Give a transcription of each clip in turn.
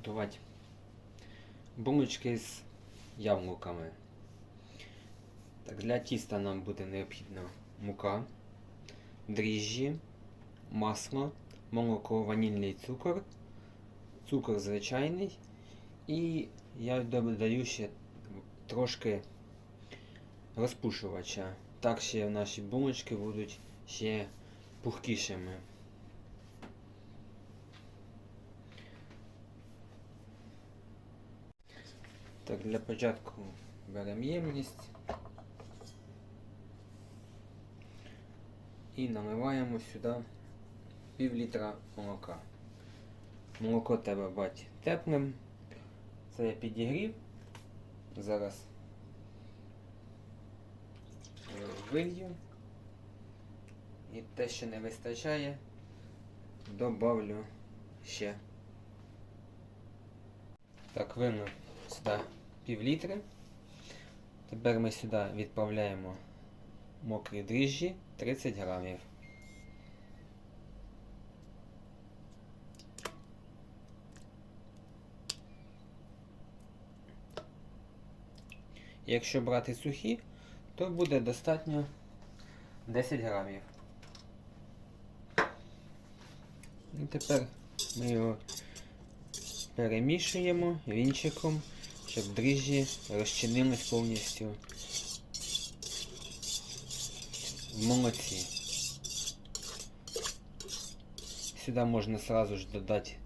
Готувати булочки з яблуками. Так, для тіста нам буде необхідна мука, дріжджі, масло, молоко, ванільний цукор, цукор звичайний. І я додаю ще трошки розпушувача. Так ще наші булочки будуть ще пухкішими. Так, для початку беремо ємність і наливаємо сюди пів літра молока. Молоко треба бати теплим. Це я підігрів. Зараз е, вилью. І те, що не вистачає, добавлю ще. Так, вину сюди пів літри. Тепер ми сюди відправляємо мокрі дріжджі 30 грамів. Якщо брати сухі, то буде достатньо 10 грамів. І тепер ми його перемішуємо вінчиком, щоб дріжджі розчинились повністю в молоці. Сюди можна сразу ж додати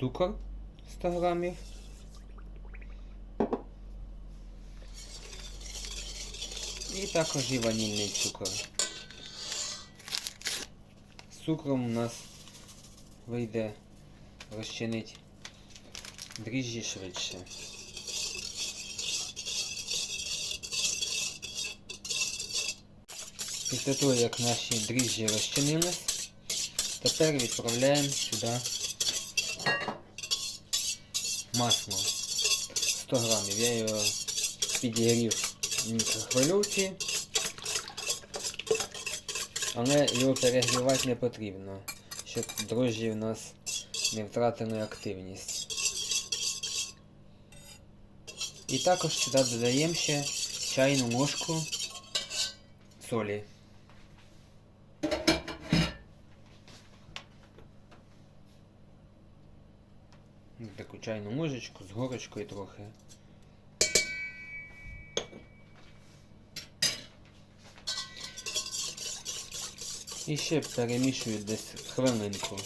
цукор 100 грамів. І також і ванільний цукор. З цукром у нас вийде розчинить дріжджі швидше. Після того, як наші дріжджі розчинились, тепер відправляємо сюди масло 100 грамів. Я його підігрів в мікрохвильовці, але його перегрівати не потрібно, щоб дрожжі в нас не втратили активність. І також сюди додаємо ще чайну ложку солі. Таку чайну ложечку з горочкою трохи. І ще перемішую десь хвилинку.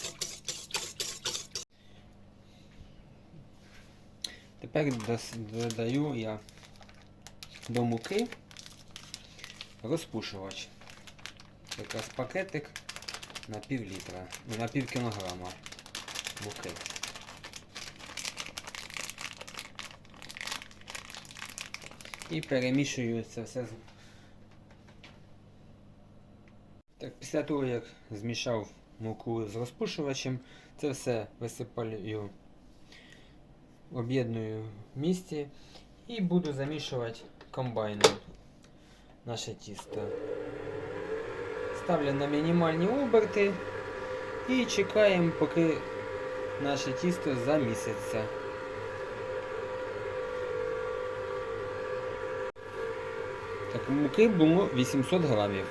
Тепер додаю я до муки розпушувач. Якраз пакетик на пів літра, на пів кілограма муки. І перемішую це все. Так, після того, як змішав муку з розпушувачем, це все висипаю об'єдную в місці і буду замішувати комбайном наше тісто. Ставлю на мінімальні оберти і чекаємо, поки наше тісто заміситься. Так, муки було 800 грамів.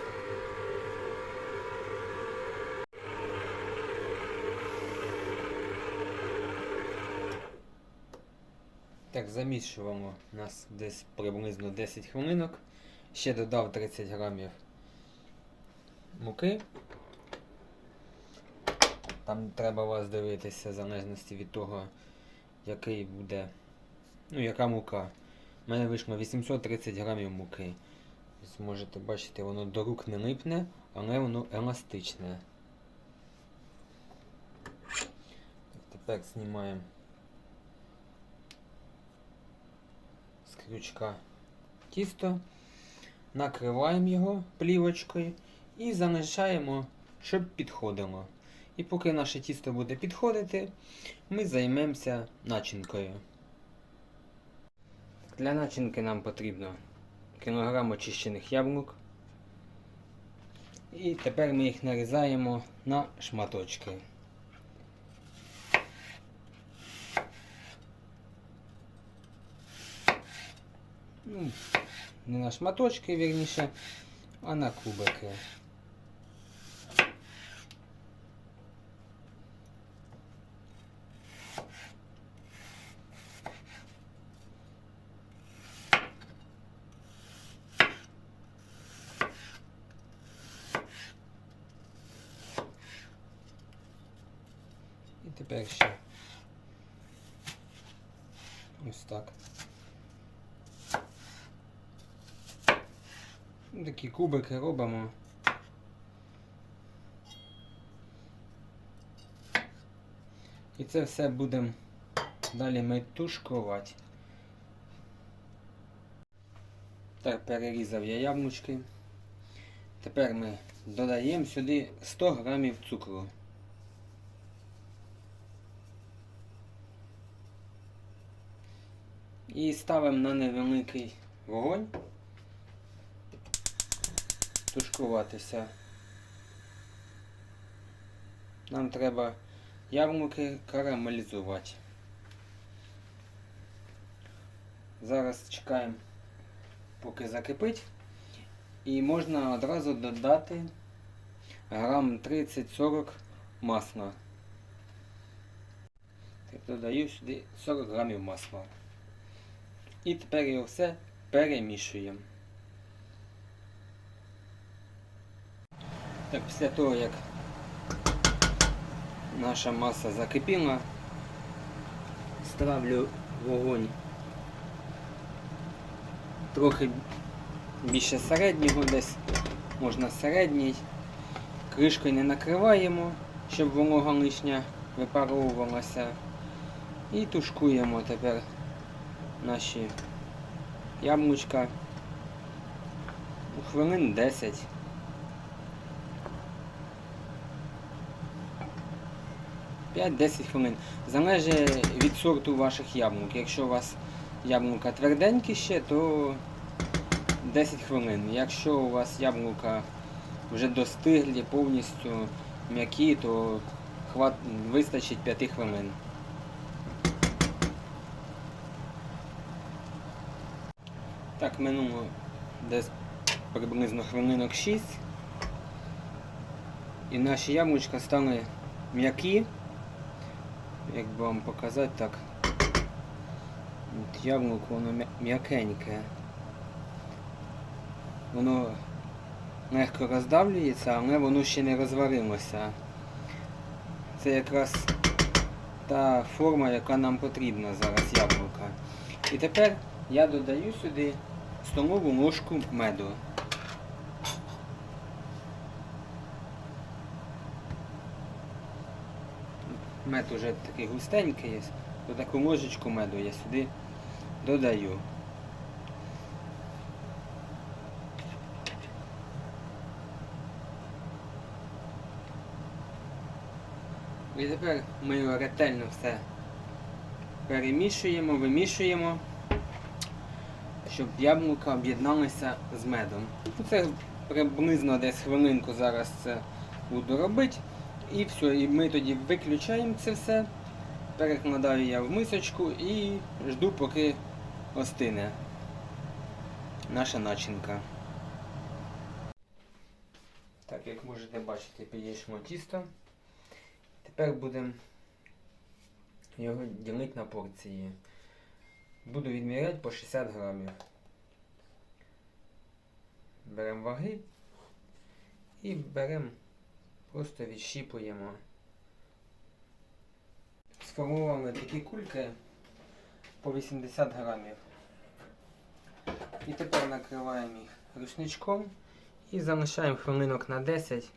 Так, замішуємо у нас десь приблизно 10 хвилинок. Ще додав 30 грамів муки. Там треба вас дивитися в залежності від того, який буде. Ну, яка мука. У мене вийшло 830 грамів муки. Ось бачити, воно до рук не липне, але воно еластичне. Тепер знімаємо з крючка тісто, накриваємо його плівочкою і залишаємо, щоб підходило. І поки наше тісто буде підходити, ми займемося начинкою. Для начинки нам потрібно кілограм очищених яблук. І тепер ми їх нарізаємо на шматочки. Ну, Не на шматочки, вірніше, а на кубики. Тепер ще ось так. Такі кубики робимо. І це все будемо далі ми тушкувати. Так, перерізав я яблучки. Тепер ми додаємо сюди 100 грамів цукру. І ставимо на невеликий вогонь тушкуватися. Нам треба яблуки карамелізувати. Зараз чекаємо, поки закипить. І можна одразу додати грам 30-40 масла. Додаю сюди 40 грамів масла. І тепер його все перемішуємо. Так, після того, як наша маса закипіла, ставлю вогонь трохи більше середнього, десь можна середній. Кришкою не накриваємо, щоб волога лишня випаровувалася. І тушкуємо тепер наші яблучка у хвилин 10. П'ять-десять хвилин. Залежить від сорту ваших яблук. Якщо у вас яблука тверденькі ще, то 10 хвилин. Якщо у вас яблука вже достиглі, повністю м'які, то вистачить 5 хвилин. Так, минуло десь приблизно хвилинок 6. І наші яблучка стали м'які. Як би вам показати так. От яблуко воно м'якеньке. Воно легко роздавлюється, але воно ще не розварилося. Це якраз та форма, яка нам потрібна зараз яблука. І тепер я додаю сюди столову ложку меду. Мед уже такий густенький є, то таку ложечку меду я сюди додаю. І тепер ми його ретельно все перемішуємо, вимішуємо, щоб яблука об'єдналися з медом. Ну, Це приблизно десь хвилинку зараз це буду робити. І все, і ми тоді виключаємо це все. Перекладаю я в мисочку і жду, поки остине наша начинка. Так, як можете бачити, підійшло тісто. Тепер будемо його ділити на порції. Буду відміряти по 60 грамів. Беремо ваги і беремо, просто відщіпуємо. Сформували такі кульки по 80 грамів. І тепер накриваємо їх рушничком і залишаємо хвилинок на 10,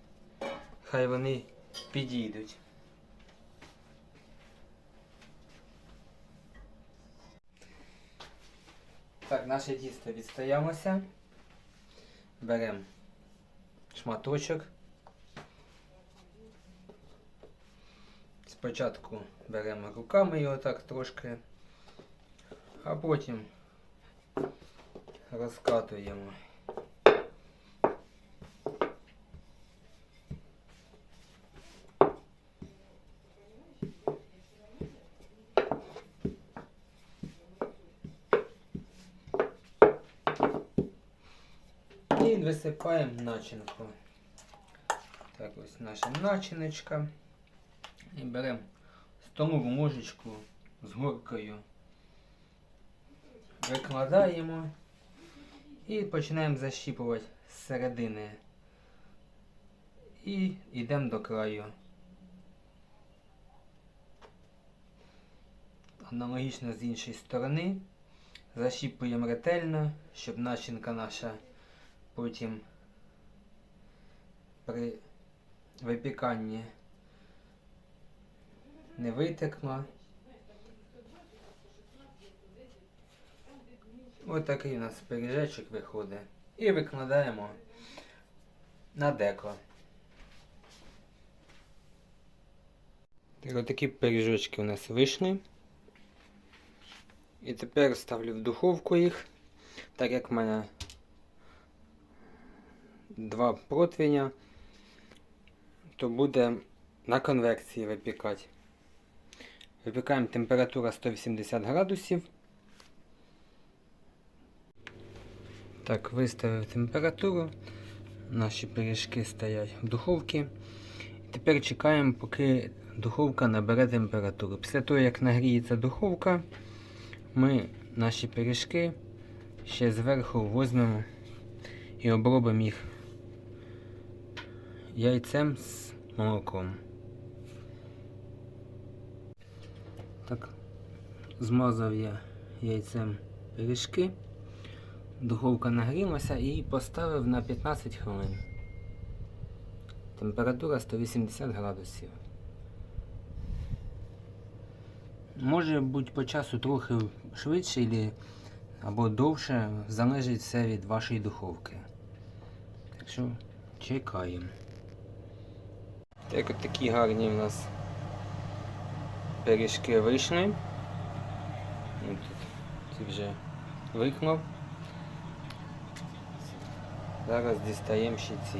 хай вони підійдуть. Так, наше тісто відстаємося. Беремо шматочок. Спочатку беремо руками його так трошки, а потім розкатуємо. Висипаємо начинку. Так, ось наша начиночка. І беремо столову ложечку з горкою. Викладаємо і починаємо защіпувати з середини. І йдемо до краю. Аналогічно з іншої сторони. Защіпуємо ретельно, щоб начинка наша потім при випіканні не витекла. Такий у нас пиріжечок виходить. І викладаємо на деко. Так, отакі пиріжочки у нас вийшли. І тепер ставлю в духовку їх, так як в мене два противня, то буде на конвекції випікати. Випікаємо температура 180 градусів. Так, виставив температуру. Наші пиріжки стоять в духовці. Тепер чекаємо, поки духовка набере температуру. Після того, як нагріється духовка, ми наші пиріжки ще зверху візьмемо і обробимо їх яйцем з молоком. Так, змазав я яйцем пиріжки. Духовка нагрілася і поставив на 15 хвилин. Температура 180 градусів. Може бути по часу трохи швидше або довше, залежить все від вашої духовки. Так що чекаємо. Так от такі гарні в нас пиріжки вийшли. Ну, Тут вже виклав. Зараз дістаємо ще ці.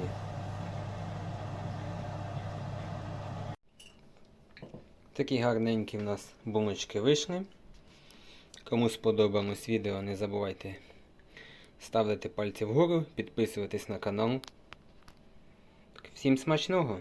Такі гарненькі в нас булочки вийшли. Кому сподобалось відео, не забувайте ставити пальці вгору, підписуватись на канал. Всім смачного!